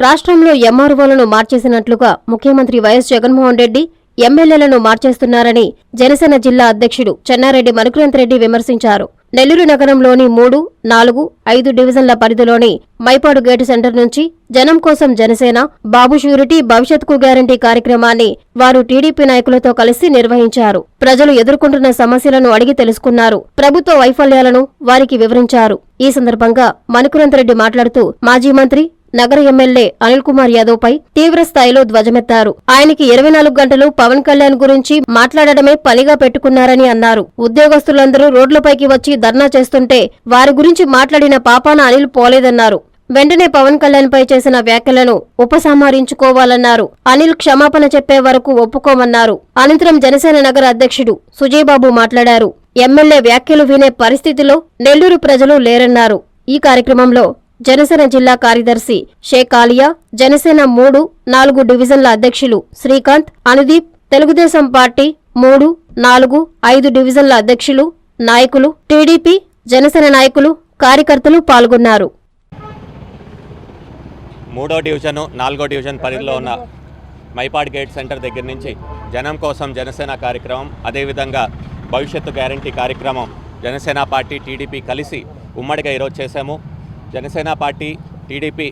రాష్ట్రంలో ఎంఆర్ఓలను మార్చేసినట్లుగా ముఖ్యమంత్రి వైఎస్ జగన్మోహన్ రెడ్డి ఎమ్మెల్యేలను మార్చేస్తున్నారని జనసేన జిల్లా అధ్యక్షుడు చెన్నారెడ్డి మనుకులంతరెడ్డి విమర్శించారు. నెల్లూరు నగరంలోని మూడు నాలుగు ఐదు డివిజన్ల పరిధిలోని మైపాడు గేటు సెంటర్ నుంచి జనం కోసం జనసేన బాబు షూరిటీ భవిష్యత్కు గ్యారంటీ కార్యక్రమాన్ని వారు టీడీపీ నాయకులతో కలిసి నిర్వహించారు. ప్రజలు ఎదుర్కొంటున్న సమస్యలను అడిగి తెలుసుకున్నారు. ప్రభుత్వ వైఫల్యాలను వారికి వివరించారు. ఈ సందర్భంగా మనుకురంతరెడ్డి మాట్లాడుతూ మాజీ మంత్రి నగర ఎమ్మెల్యే అనిల్ కుమార్ యాదవ్ పై తీవ్ర స్థాయిలో ధ్వజమెత్తారు. ఆయనకి ఇరవై నాలుగు గంటలు పవన్ కళ్యాణ్ గురించి మాట్లాడడమే పనిగా పెట్టుకున్నారని అన్నారు. ఉద్యోగస్తులందరూ రోడ్లపైకి వచ్చి ధర్నా చేస్తుంటే వారి గురించి మాట్లాడిన పాపాన అనిల్ పోలేదన్నారు. వెంటనే పవన్ కళ్యాణ్ పై చేసిన వ్యాఖ్యలను ఉపసంహరించుకోవాలన్నారు. అనిల్ క్షమాపణ చెప్పే వరకు ఒప్పుకోమన్నారు. అనంతరం జనసేన నగర అధ్యక్షుడు సుజయబాబు మాట్లాడారు. ఎమ్మెల్యే వ్యాఖ్యలు వినే పరిస్థితిలో నెల్లూరు ప్రజలు లేరన్నారు. ఈ కార్యక్రమంలో జనసేన జిల్లా కార్యదర్శి షేక్ ఆలియా జనసేన మూడు నాలుగు డివిజన్ల అధ్యక్షులు శ్రీకాంత్ అనుదీప్ తెలుగుదేశం పార్టీ మూడు నాలుగు ఐదు డివిజన్ల అధ్యక్షులు నాయకులు టీడీపీ జనసేన నాయకులు కార్యకర్తలు పాల్గొన్నారు. మూడో డివిజను నాలుగో డివిజన్ పరిధిలో ఉన్న మైపాడ్ గేట్ సెంటర్ దగ్గర నుంచి జనం కోసం జనసేన కార్యక్రమం అదేవిధంగా భవిష్యత్తు గ్యారంటీ కార్యక్రమం జనసేన పార్టీ టీడీపీ కలిసి ఉమ్మడిగా ఈరోజు చేశాము. జనసేన పార్టీ టీడీపీ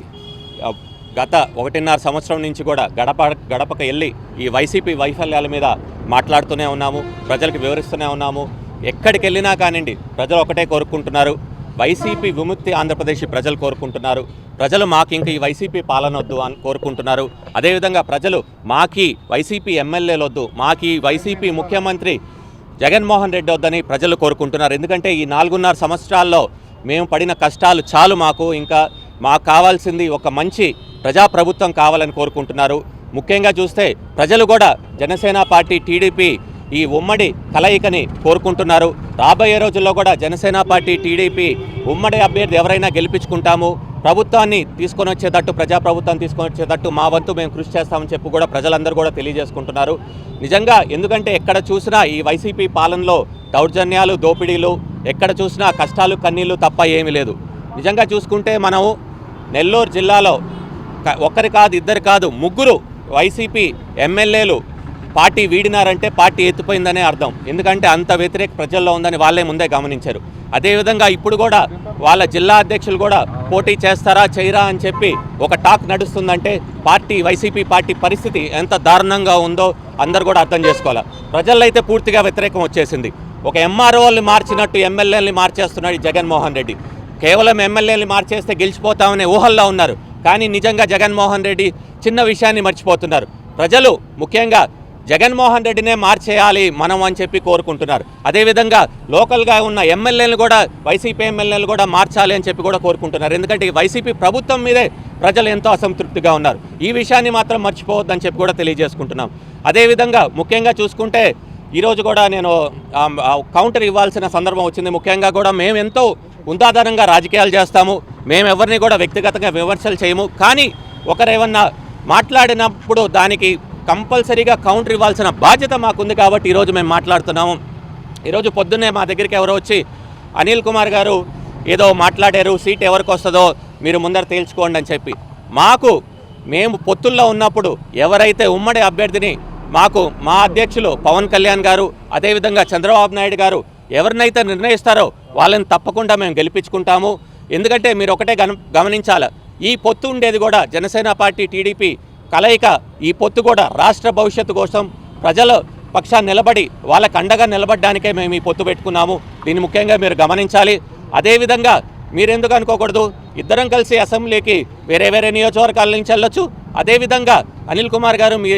గత ఒకటిన్నర సంవత్సరం నుంచి కూడా గడప గడపకు వెళ్ళి ఈ వైసీపీ వైఫల్యాల మీద మాట్లాడుతూనే ఉన్నాము ప్రజలకు వివరిస్తూనే ఉన్నాము. ఎక్కడికి వెళ్ళినా కానివ్వండి ప్రజలు ఒకటే కోరుకుంటున్నారు. వైసీపీ విముక్తి ఆంధ్రప్రదేశ్ ప్రజలు కోరుకుంటున్నారు. ప్రజలు మాకు ఇంక ఈ వైసీపీ పాలన వద్దు అని కోరుకుంటున్నారు. అదేవిధంగా ప్రజలు మాకి వైసీపీ ఎమ్మెల్యేలు వద్దు మాకి వైసీపీ ముఖ్యమంత్రి జగన్మోహన్ రెడ్డి వద్దని ప్రజలు కోరుకుంటున్నారు. ఎందుకంటే ఈ నాలుగున్నర సంవత్సరాల్లో మేము పడిన కష్టాలు చాలు మాకు. ఇంకా మాకు కావాల్సింది ఒక మంచి ప్రజాప్రభుత్వం కావాలని కోరుకుంటున్నారు. ముఖ్యంగా చూస్తే ప్రజలు కూడా జనసేన పార్టీ టీడీపీ ఈ ఉమ్మడి కలయికని కోరుకుంటున్నారు. రాబోయే రోజుల్లో కూడా జనసేన పార్టీ టీడీపీ ఉమ్మడి అభ్యర్థి ఎవరైనా గెలిపించుకుంటాము. ప్రభుత్వాన్ని తీసుకొని వచ్చేటట్టు ప్రజాప్రభుత్వాన్ని తీసుకొని వచ్చేటట్టు మా వంతు మేము కృషి చేస్తామని చెప్పి కూడా ప్రజలందరూ కూడా తెలియజేసుకుంటున్నారు. నిజంగా ఎందుకంటే ఎక్కడ చూసినా ఈ వైసీపీ పాలనలో దౌర్జన్యాలు దోపిడీలు ఎక్కడ చూసినా కష్టాలు కన్నీళ్ళు తప్ప ఏమీ లేదు. నిజంగా చూసుకుంటే మనం నెల్లూరు జిల్లాలో ఒకరి ఒక్కరి కాదు ఇద్దరు కాదు ముగ్గురు వైసీపీ ఎమ్మెల్యేలు పార్టీ వీడినారంటే పార్టీ ఎత్తిపోయిందనే అర్థం. ఎందుకంటే అంత వ్యతిరేక ప్రజల్లో ఉందని వాళ్ళే ముందే గమనించారు. అదేవిధంగా ఇప్పుడు కూడా వాళ్ళ జిల్లా అధ్యక్షులు కూడా పోటీ చేస్తారా చేయరా అని చెప్పి ఒక టాక్ నడుస్తుందంటే పార్టీ వైసీపీ పార్టీ పరిస్థితి ఎంత దారుణంగా ఉందో అందరు కూడా అర్థం చేసుకోవాలి. ప్రజల్లో అయితే పూర్తిగా వ్యతిరేకం వచ్చేసింది. ఒక ఎంఆర్ఓల్ని మార్చినట్టు ఎమ్మెల్యేలని మార్చేస్తున్నాడు ఈ జగన్మోహన్ రెడ్డి. కేవలం ఎమ్మెల్యేని మార్చేస్తే గెలిచిపోతామనే ఊహల్లో ఉన్నారు. కానీ నిజంగా జగన్మోహన్ రెడ్డి చిన్న విషయాన్ని మర్చిపోతున్నారు. ప్రజలు ముఖ్యంగా జగన్మోహన్ రెడ్డినే మార్చేయాలి మనం అని చెప్పి కోరుకుంటున్నారు. అదేవిధంగా లోకల్గా ఉన్న ఎమ్మెల్యేలు కూడా వైసీపీ ఎమ్మెల్యేలు కూడా మార్చాలి అని చెప్పి కూడా కోరుకుంటున్నారు. ఎందుకంటే వైసీపీ ప్రభుత్వం మీదే ప్రజలు ఎంతో అసంతృప్తిగా ఉన్నారు. ఈ విషయాన్ని మాత్రం మర్చిపోవద్దని చెప్పి కూడా తెలియజేసుకుంటున్నాం. అదేవిధంగా ముఖ్యంగా చూసుకుంటే ఈరోజు కూడా నేను కౌంటర్ ఇవ్వాల్సిన సందర్భం వచ్చింది. ముఖ్యంగా కూడా మేము ఎంతో ఉందాధారంగా రాజకీయాలు చేస్తాము. మేము ఎవరిని కూడా వ్యక్తిగతంగా విమర్శలు చేయము. కానీ ఒకరేమన్నా మాట్లాడినప్పుడు దానికి కంపల్సరీగా కౌంటర్ ఇవ్వాల్సిన బాధ్యత మాకుంది కాబట్టి ఈరోజు మేము మాట్లాడుతున్నాము. ఈరోజు పొద్దున్నే మా దగ్గరికి ఎవరో వచ్చి అనిల్ కుమార్ గారు ఏదో మాట్లాడారు సీట్ ఎవరికి వస్తుందో మీరు ముందర తేల్చుకోండి అని చెప్పి. మాకు మేము పొత్తుల్లో ఉన్నప్పుడు ఎవరైతే ఉమ్మడి అభ్యర్థిని మాకు మా అధ్యక్షులు పవన్ కళ్యాణ్ గారు అదేవిధంగా చంద్రబాబు నాయుడు గారు ఎవరినైతే నిర్ణయిస్తారో వాళ్ళని తప్పకుండా మేము గెలిపించుకుంటాము. ఎందుకంటే మీరు ఒకటే గమనించాలి ఈ పొత్తు ఉండేది కూడా జనసేన పార్టీ టీడీపీ కలయిక ఈ పొత్తు కూడా రాష్ట్ర భవిష్యత్తు కోసం ప్రజల పక్షాన్ని నిలబడి వాళ్ళకు అండగా నిలబడడానికే మేము ఈ పొత్తు పెట్టుకున్నాము. దీన్ని ముఖ్యంగా మీరు గమనించాలి. అదేవిధంగా మీరెందుకు అనుకోకూడదు? ఇద్దరం కలిసి అసెంబ్లీకి వేరే వేరే నియోజకవర్గాల నుంచి వెళ్ళొచ్చు. అదేవిధంగా అనిల్ కుమార్ గారు మీ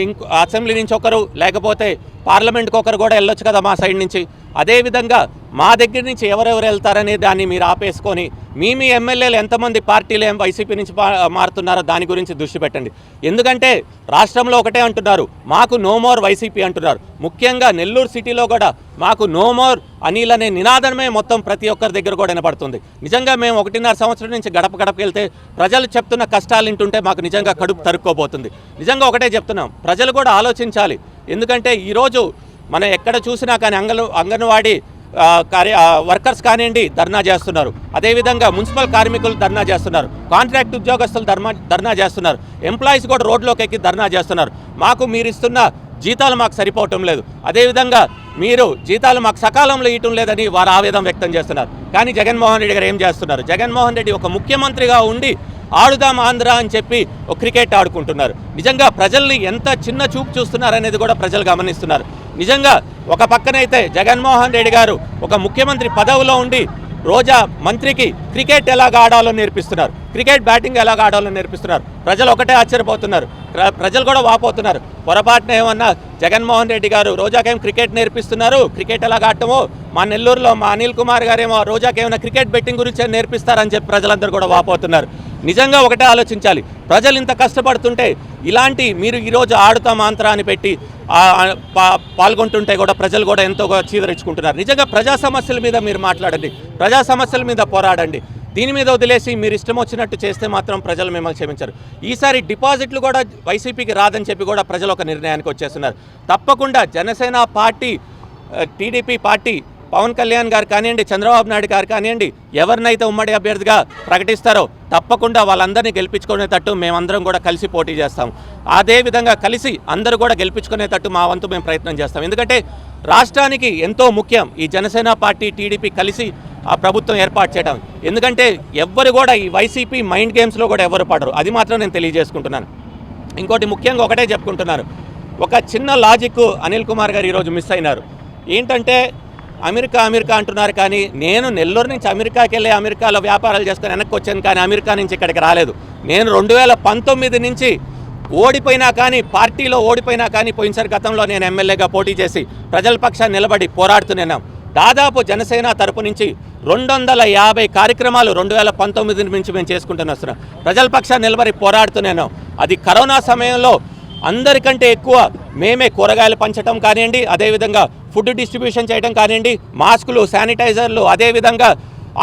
అసెంబ్లీ నుంచి ఒకరు లేకపోతే పార్లమెంట్కి ఒకరు కూడా వెళ్ళొచ్చు కదా మా సైడ్ నుంచి. అదేవిధంగా మా దగ్గర నుంచి ఎవరెవరు వెళ్తారనే దాన్ని మీరు ఆపేసుకొని మీ మీ ఎమ్మెల్యేలు ఎంతమంది పార్టీలు ఏం వైసీపీ నుంచి మారుతున్నారో దాని గురించి దృష్టి పెట్టండి. ఎందుకంటే రాష్ట్రంలో ఒకటే అంటున్నారు మాకు నో మోర్ వైసీపీ అంటున్నారు. ముఖ్యంగా నెల్లూరు సిటీలో కూడా మాకు నో మోర్ అనిల్ అనే నినాదమే మొత్తం ప్రతి ఒక్కరి దగ్గర కూడా వినపడుతుంది. నిజంగా మేము ఒకటిన్నర సంవత్సరం నుంచి గడప గడపకి వెళ్తే ప్రజలు చెప్తున్న కష్టాలు వింటుంటే మాకు నిజంగా కడుపు తరుక్కోబోతుంది. నిజంగా ఒకటే చెప్తున్నాం. ప్రజలు కూడా ఆలోచించాలి. ఎందుకంటే ఈరోజు మనం ఎక్కడ చూసినా కానీ అంగన్ అంగన్వాడీ కార్య వర్కర్స్ కానివ్వండి ధర్నా చేస్తున్నారు. అదేవిధంగా మున్సిపల్ కార్మికులు ధర్నా చేస్తున్నారు. కాంట్రాక్ట్ ఉద్యోగస్తులు ధర్మా ధర్నా చేస్తున్నారు. ఎంప్లాయీస్ కూడా రోడ్లోకి ఎక్కి ధర్నా చేస్తున్నారు. మాకు మీరు ఇస్తున్న జీతాలు మాకు సరిపోవటం లేదు. అదేవిధంగా మీరు జీతాలు మాకు సకాలంలో ఇవ్వటం లేదని వారు ఆవేదన వ్యక్తం చేస్తున్నారు. కానీ జగన్మోహన్ రెడ్డి గారు ఏం చేస్తున్నారు? జగన్మోహన్ రెడ్డి ఒక ముఖ్యమంత్రిగా ఉండి ఆడుదాం ఆంధ్ర అని చెప్పి క్రికెట్ ఆడుకుంటున్నారు. నిజంగా ప్రజల్ని ఎంత చిన్న చూపు చూస్తున్నారు అనేది కూడా ప్రజలు గమనిస్తున్నారు. నిజంగా ఒక పక్కనైతే జగన్మోహన్ రెడ్డి గారు ఒక ముఖ్యమంత్రి పదవిలో ఉండి రోజా మంత్రికి క్రికెట్ ఎలాగ ఆడాలో నేర్పిస్తున్నారు. క్రికెట్ బ్యాటింగ్ ఎలా ఆడాలో నేర్పిస్తున్నారు? ప్రజలు ఒకటే ఆశ్చర్యపోతున్నారు. ప్ర- ప్రజలు కూడా వాపోతున్నారు. పొరపాటున ఏమన్నా జగన్మోహన్ రెడ్డి గారు రోజాకేం క్రికెట్ నేర్పిస్తున్నారు? క్రికెట్ ఎలా ఆడటమో? మా నెల్లూరులో మా అనిల్ కుమార్ గారేమో రోజాకేమైనా క్రికెట్ బెట్టింగ్ గురించి నేర్పిస్తారని చెప్పి ప్రజలందరూ కూడా వాపోతున్నారు. నిజంగా ఒకటే ఆలోచించాలి. ప్రజలు ఇంత కష్టపడుతుంటే ఇలాంటి మీరు ఈరోజు ఆడుతా మాంత్రా అని పెట్టి పాల్గొంటుంటే కూడా ప్రజలు కూడా ఎంతో చీదరించుకుంటున్నారు. నిజంగా ప్రజా సమస్యల మీద మీరు మాట్లాడండి. ప్రజా సమస్యల మీద పోరాడండి. దీని మీద వదిలేసి మీరు ఇష్టం వచ్చినట్టు చేస్తే మాత్రం ప్రజలు మిమ్మల్ని క్షమించారు. ఈసారి డిపాజిట్లు కూడా వైసీపీకి రాదని చెప్పి కూడా ప్రజలు ఒక నిర్ణయానికి వచ్చేస్తున్నారు. తప్పకుండా Janasena party TDP party Pawan Kalyan garu కానివ్వండి చంద్రబాబు నాయుడు గారు కానివ్వండి ఎవరినైతే ఉమ్మడి అభ్యర్థిగా ప్రకటిస్తారో తప్పకుండా వాళ్ళందరినీ గెలిపించుకునేటట్టు మేమందరం కూడా కలిసి పోటీ చేస్తాం. అదే విధంగా కలిసి అందరూ కూడా గెలిపించుకునేటట్టు మా వంతు మేము ప్రయత్నం చేస్తాం. ఎందుకంటే రాష్ట్రానికి ఎంతో ముఖ్యం ఈ జనసేన పార్టీ టీడీపీ కలిసి ఆ ప్రభుత్వం ఏర్పాటు చేయడం. ఎందుకంటే ఎవ్వరు కూడా ఈ వైసీపీ మైండ్ గేమ్స్లో కూడా ఎవరు పడరు. అది మాత్రం నేను తెలియజేసుకుంటున్నాను. ఇంకోటి ముఖ్యంగా ఒకటే చెప్పుకుంటున్నారు ఒక చిన్న లాజిక్ అనిల్ కుమార్ గారు ఈరోజు మిస్ అయినారు. ఏంటంటే అమెరికా అమెరికా అంటున్నారు కానీ నేను నెల్లూరు నుంచి అమెరికాకి వెళ్ళి అమెరికాలో వ్యాపారాలు చేసుకొని వెనక్కి వచ్చాను కానీ అమెరికా నుంచి ఇక్కడికి రాలేదు. నేను రెండు వేల పంతొమ్మిది నుంచి ఓడిపోయినా కానీ పార్టీలో ఓడిపోయినా కానీ పోయినసారి గతంలో నేను ఎమ్మెల్యేగా పోటీ చేసి ప్రజల పక్షాన్ని నిలబడి పోరాడుతున్నాను దాదాపు జనసేన తరపు నుంచి రెండు వందల యాభై కార్యక్రమాలు రెండు వేల పంతొమ్మిది నుంచి మేము చేసుకుంటూనే వస్తున్నాం. ప్రజల పక్షాన్ని నిలబడి పోరాడుతున్నాను అది కరోనా సమయంలో అందరికంటే ఎక్కువ మేమే కూరగాయలు పంచడం కానివ్వండి అదేవిధంగా ఫుడ్ డిస్ట్రిబ్యూషన్ చేయడం కానివ్వండి మాస్కులు శానిటైజర్లు అదేవిధంగా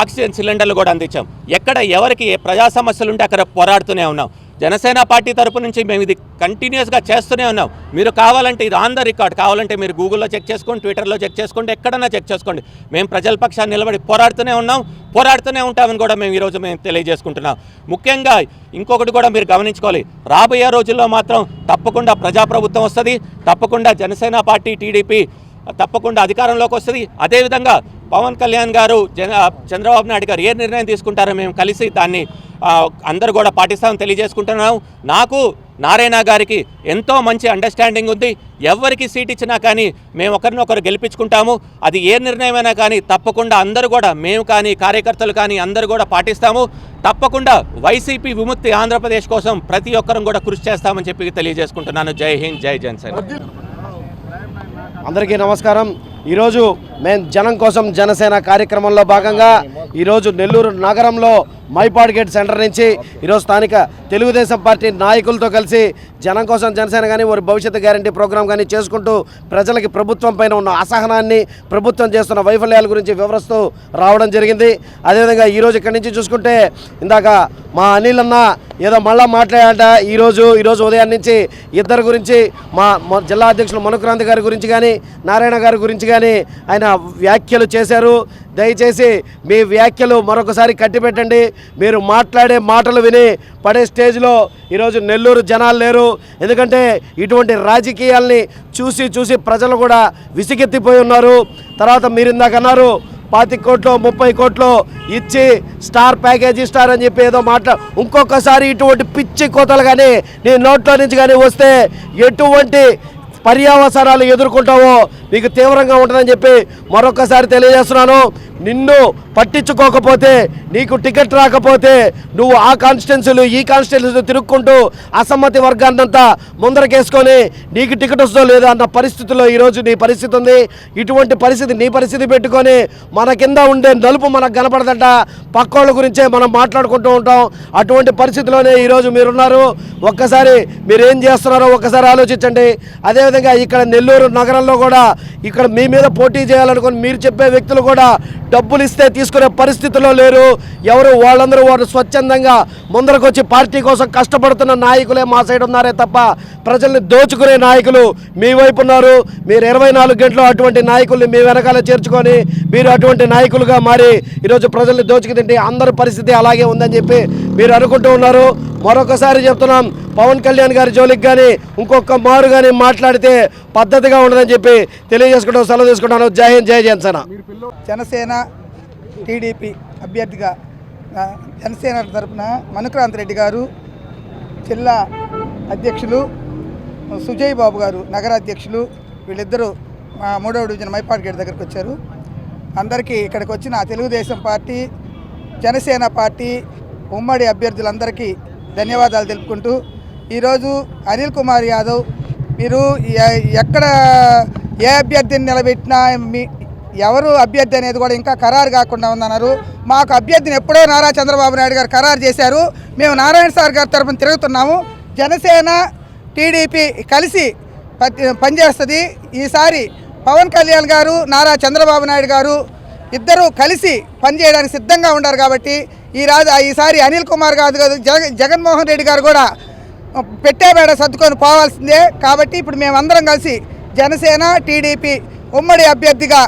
ఆక్సిజన్ సిలిండర్లు కూడా అందించాం. ఎక్కడ ఎవరికి ఏ ప్రజా సమస్యలు ఉంటే అక్కడ పోరాడుతూనే ఉన్నాం. జనసేన పార్టీ తరపు నుంచి మేము ఇది కంటిన్యూస్గా చేస్తూనే ఉన్నాం. మీరు కావాలంటే ఇది ఆన్ ద రికార్డ్ కావాలంటే మీరు గూగుల్లో చెక్ చేసుకోండి ట్విట్టర్లో చెక్ చేసుకోండి ఎక్కడన్నా చెక్ చేసుకోండి. మేము ప్రజల పక్షాన్ని నిలబడి పోరాడుతూనే ఉన్నాం. పోరాడుతూనే ఉంటామని కూడా మేము ఈరోజు మేము తెలియజేసుకుంటున్నాం. ముఖ్యంగా ఇంకొకటి కూడా మీరు గమనించుకోవాలి. రాబోయే రోజుల్లో మాత్రం తప్పకుండా ప్రజాప్రభుత్వం వస్తుంది. తప్పకుండా జనసేన పార్టీ టీడీపీ తప్పకుండా అధికారంలోకి వస్తుంది. అదేవిధంగా పవన్ కళ్యాణ్ గారు చంద్రబాబు నాయుడు గారు ఏ నిర్ణయం తీసుకుంటారో మేము కలిసి దాన్ని అందరూ కూడా పాటిస్తామని తెలియజేసుకుంటున్నాం నాకు నారాయణ గారికి ఎంతో మంచి అండర్స్టాండింగ్ ఉంది. ఎవరికి సీట్ ఇచ్చినా కానీ మేము ఒకరినొకరు గెలిపించుకుంటాము. అది ఏ నిర్ణయమైనా కానీ తప్పకుండా అందరూ కూడా మేము కానీ కార్యకర్తలు కానీ అందరూ కూడా పాటిస్తాము. తప్పకుండా వైసీపీ విముక్తి ఆంధ్రప్రదేశ్ కోసం ప్రతి ఒక్కరం కూడా కృషి చేస్తామని చెప్పి తెలియజేసుకుంటున్నాను. జై హింద్ జై జనసేన అందరికీ నమస్కారం. ఈరోజు మేము జనం కోసం జనసేన కార్యక్రమంలో భాగంగా ఈరోజు నెల్లూరు నగరంలో మైపాడ్ గేట్ సెంటర్ నుంచి ఈరోజు స్థానిక తెలుగుదేశం పార్టీ నాయకులతో కలిసి జనం కోసం జనసేన కానీ వారి భవిష్యత్తు గ్యారంటీ ప్రోగ్రాం కానీ చేసుకుంటూ ప్రజలకి ప్రభుత్వం పైన ఉన్న అసహనాన్ని ప్రభుత్వం చేస్తున్న వైఫల్యాల గురించి వివరిస్తూ రావడం జరిగింది. అదేవిధంగా ఈరోజు ఇక్కడి నుంచి చూసుకుంటే ఇందాక మా అనిల్ అన్న ఏదో మళ్ళా మాట్లాడాట. ఈరోజు ఈరోజు ఉదయం నుంచి ఇద్దరు గురించి మా జిల్లా అధ్యక్షులు మనుక్రాంతి గారి గురించి కానీ నారాయణ గారి గురించి కానీ ఆయన వ్యాఖ్యలు చేశారు. దయచేసి మీ వ్యాఖ్యలు మరొకసారి కట్టిపెట్టండి. మీరు మాట్లాడే మాటలు విని పడే స్టేజ్లో ఈరోజు నెల్లూరు జనాలు లేరు. ఎందుకంటే ఇటువంటి రాజకీయాల్ని చూసి చూసి ప్రజలు కూడా విసిగెత్తిపోయి ఉన్నారు. తర్వాత మీరు ఇందాక అన్నారు పాతి కోట్లు ముప్పై కోట్లు ఇచ్చి స్టార్ ప్యాకేజీ స్టార్ అని చెప్పి ఏదో మాట్లా ఇంకొకసారి ఇటువంటి పిచ్చి కోతలు కానీ నీ నోట్లో నుంచి కానీ వస్తే ఎటువంటి పర్యావసరాలు ఎదుర్కొంటావో నీకు తీవ్రంగా ఉంటుందని చెప్పి మరొకసారి తెలియజేస్తున్నాను. నిన్ను పట్టించుకోకపోతే నీకు టికెట్ రాకపోతే నువ్వు ఆ కాన్స్టిట్యున్సీలు ఈ కాన్స్టిట్యున్సీలు తిరుక్కుంటూ అసమ్మతి వర్గాన్నంతా ముందరకేసుకొని నీకు టికెట్ వస్తుందో లేదో అన్న పరిస్థితుల్లో ఈరోజు నీ పరిస్థితి ఉంది. ఇటువంటి పరిస్థితి నీ పరిస్థితి పెట్టుకొని మన కింద ఉండే నలుపు మనకు కనపడదంట. పక్కోళ్ళ గురించే మనం మాట్లాడుకుంటూ ఉంటాం. అటువంటి పరిస్థితిలోనే ఈరోజు మీరున్నారు. ఒక్కసారి మీరేం చేస్తున్నారో ఒక్కసారి ఆలోచించండి. అదేవిధంగా ఇక్కడ నెల్లూరు నగరంలో కూడా ఇక్కడ మీ మీద పోటీ చేయాలనుకుని మీరు చెప్పే వ్యక్తులు కూడా డబ్బులు ఇస్తే తీసుకునే పరిస్థితిలో లేరు. ఎవరు వాళ్ళందరూ వారు స్వచ్ఛందంగా ముందరకొచ్చి పార్టీ కోసం కష్టపడుతున్న నాయకులే మా సైడ్ ఉన్నారే తప్ప ప్రజల్ని దోచుకునే నాయకులు మీ వైపు ఉన్నారు. మీరు ఇరవై నాలుగు గంటలు అటువంటి నాయకుల్ని మీ వెనకాల చేర్చుకొని మీరు అటువంటి నాయకులుగా మారి ఈరోజు ప్రజల్ని దోచుకు తింటే అందరి పరిస్థితి అలాగే ఉందని చెప్పి మీరు అనుకుంటూ ఉన్నారు. మరొకసారి చెప్తున్నాం పవన్ కళ్యాణ్ గారి జోలికి కానీ ఇంకొక మారు కానీ మాట్లాడితే పద్ధతిగా ఉండదని చెప్పి తెలియజేసుకుంటాం సెలవు తీసుకుంటాను. జై హింద్ జై జనసేన. జనసేన టీడీపీ అభ్యర్థిగా జనసేన తరఫున మనుక్రాంత్ రెడ్డి గారు జిల్లా అధ్యక్షులు సుజయ్ బాబు గారు నగర అధ్యక్షులు వీళ్ళిద్దరూ మా మూడవ డివిజన్ మైపాడ్ గేట్ దగ్గరకు వచ్చారు. అందరికీ ఇక్కడికి వచ్చిన తెలుగుదేశం పార్టీ జనసేన పార్టీ ఉమ్మడి అభ్యర్థులందరికీ ధన్యవాదాలు తెలుపుకుంటూ ఈరోజు అనిల్ కుమార్ యాదవ్ మీరు ఎక్కడ ఏ అభ్యర్థిని నిలబెట్టినా మీ ఎవరు అభ్యర్థి అనేది కూడా ఇంకా ఖరారు కాకుండా ఉందన్నారు. మాకు అభ్యర్థిని ఎప్పుడో నారా చంద్రబాబు నాయుడు గారు ఖరారు చేశారు. మేము నారాయణ సార్ గారి తరఫున తిరుగుతున్నాము. జనసేన టీడీపీ కలిసి ప- పనిచేస్తుంది. ఈసారి పవన్ కళ్యాణ్ గారు నారా చంద్రబాబు నాయుడు గారు ఇద్దరూ కలిసి పనిచేయడానికి సిద్ధంగా ఉన్నారు కాబట్టి ఈ రాజు ఈసారి అనిల్ కుమార్ గారు కాదు జగ జగన్మోహన్ రెడ్డి గారు కూడా పెట్టేబేడ సర్దుకొని పోవాల్సిందే. కాబట్టి ఇప్పుడు మేమందరం కలిసి జనసేన టీడీపీ ఉమ్మడి అభ్యర్థిగా